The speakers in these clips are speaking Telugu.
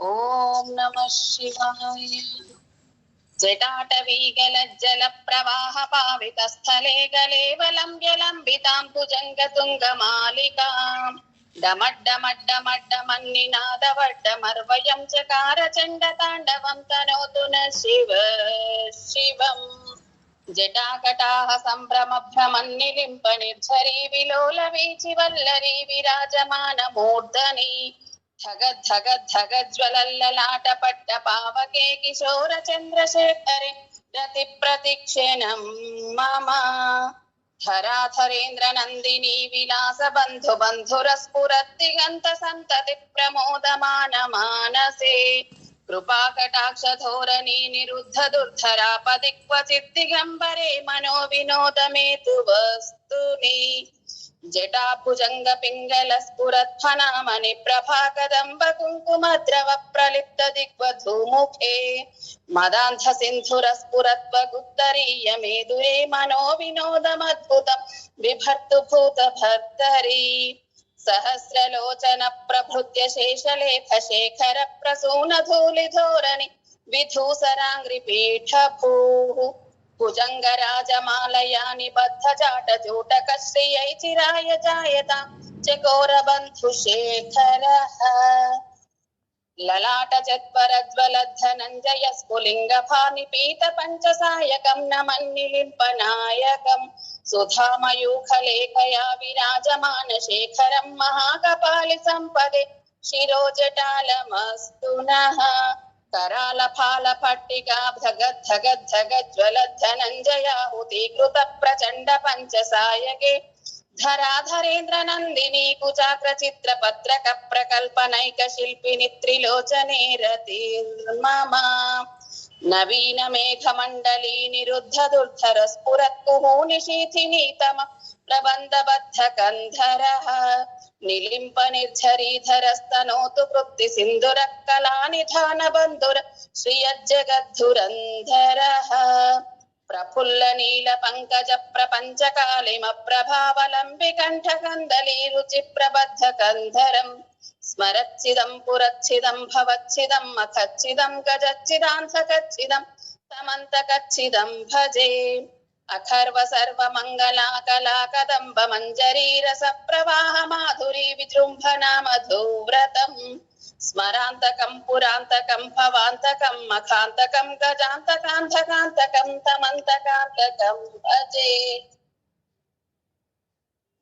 ఓం నమ శివాయ. జటాటవీగలజ్జల ప్రవాహ పావిత స్థలే గలేవలం వ్యలంబితాం భుజంగతుంగమాలికాం డమడ్డమడ్డమడ్డమన్నినాదవడ్డమర్వయం చకార చండ తాండవం తనోతు जगद् जगद् जगज्वलल्ललाटपट्टपावके पावके किशोरचन्द्रशेखरे रतिप्रतिक्षणम् मम हराधरेन्द्र नन्दिनीविलास बन्धुबन्धुरस्फुरत्तिगन्तसन्तति प्रमोदमानमानसे మూర్ధని ధగ ధగ ధగ జ్వలల్లలాట పట్ట పావకే కిశోర చంద్రశేఖరే రతి ప్రతిక్షణం మమ ధరాధరేంద్ర నందిని విలాస బంధు బంధుర స్ఫురద్దిగంత సహస్రలోచన ప్రభృత్య శేషలేఖ శేఖర ప్రసూన ధూళి ధోరణి విధూసరాంగ్రి పీఠ భూ భుజంగరాజమాలయాని బద్ధ జాట జూటక శ్రియై చిరాయ జాయత చకోర బంధు శేఖర. లలాట చత్వర జ్వల ధనంజయ స్ఫులింగ భాని పీత పంచసాయకం నమన్నిలింప నాయకం. सुधामयूखलेखया विराजमान शेखरम महाकपाल संपदे शिरोजटालमस्तु नः। करालफालपट्टिका भगद्धगद्धगज्ज्वलद्धनञ्जयाहुति कृतप्रचण्डपञ्चसायके। धराधरेन्द्रनन्दिनी कुचाक्रचित्रपत्रकप्रकल्पनैकशिल्पिनि त्रिलोचने रतिर्ममा। నవీన మేఘమండలీ నిరుద్ధ దుర్ధర స్ఫురద్దు నిశీథినీతమ ప్రబంధబద్ధ కంధర. నిలింప నిర్ధరీధరస్తనోతు వృత్తి సింధుర కళా నిధాన బంధుర శ్రియజ్జగద్ధురంధర ప్రఫుల్ల నీల పంకజ ప్రపంచ కాళిమ ప్రభావలంబి కంఠ కందలి రుచి ప్రబద్ధ కంధరం. स्मरच्चिदं पुरच्चिदं भवच्चिदम् अखच्चिदं गजच्चिदां समन्तकच्चिदं भजे। अखर्व सर्वमङ्गलाकलाकदम्ब मञ्जरीरसप्रवाह माधुरी विजृम्भणा मधुव्रतम् स्मरान्तकं पुरान्तकं भवान्तकम् मखान्तकं तमन्तकान्तकं भजे।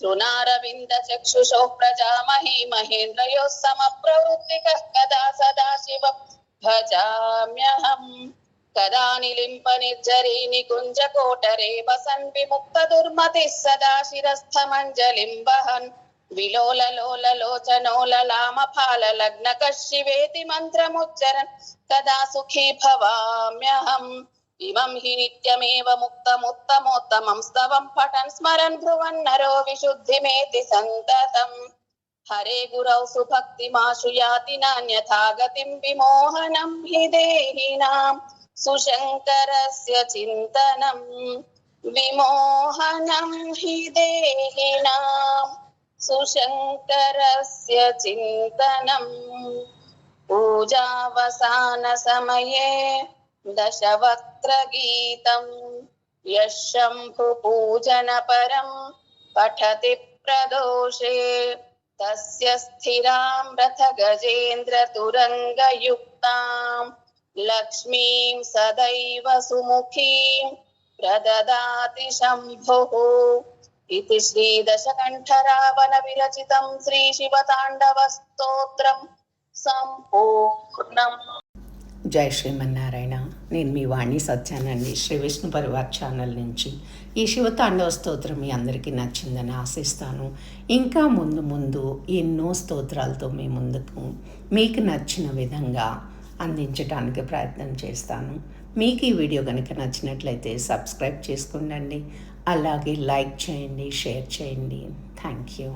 तृणारविन्दचक्षुषो प्रजामहे महेन्द्रयोः समप्रवृत्तिकः कदा सदाशिव भजाम्यहम्। कदा निलिम्बनिर्झरी निकुञ्जकोटरे वसन् विमुक्तदुर्मतिः सदा शिरस्थमञ्जलिं वहन् विलोललोललोचनो शिवेति मन्त्रमुच्चरन्। कदा सुखी भवाम्यहम्। इमं हि नित्यमेव मुक्तमुत्तमोत्तमं स्तवं पठन् स्मरन् ब्रुवन् नरो विशुद्धिमेति सन्ततम्। हरे गुरौ सुभक्तिमाशु याति नान्यथा गतिं विमोहनं हि देहिनां सुशङ्करस्य चिन्तनम् विमोहनं हि देहिनां सुशङ्करस्य चिन्तनम् पूजावसानसमये दशवक्त्रगीतम् यः शम्भुपूजनपरम् पठति प्रदोषे तस्य स्थिराम् रथगजेन्द्रतुरङ्गयुक्ताम् लक्ष्मीम् सदैव सुमुखीम् प्रददाति शम्भुः। इति श्रीदशकण्ठरावनविरचितम् श्रीशिवताण्डवस्तोत्रम् सम्पूर्णम्। జై శ్రీమన్నారాయణ. నేను మీ వాణి సత్యానండి శ్రీ విష్ణు పరివార్ ఛానల్ నుంచి. ఈ శివతాండవ స్తోత్రం మీ అందరికీ నచ్చిందని ఆశిస్తాను. ఇంకా ముందు ముందు ఎన్నో స్తోత్రాలతో మీ ముందుకు మీకు నచ్చిన విధంగా అందించడానికి ప్రయత్నం చేస్తాను. మీకు ఈ వీడియో కనుక నచ్చినట్లయితే సబ్స్క్రైబ్ చేసుకోండి అలాగే లైక్ చేయండి షేర్ చేయండి. Thank you.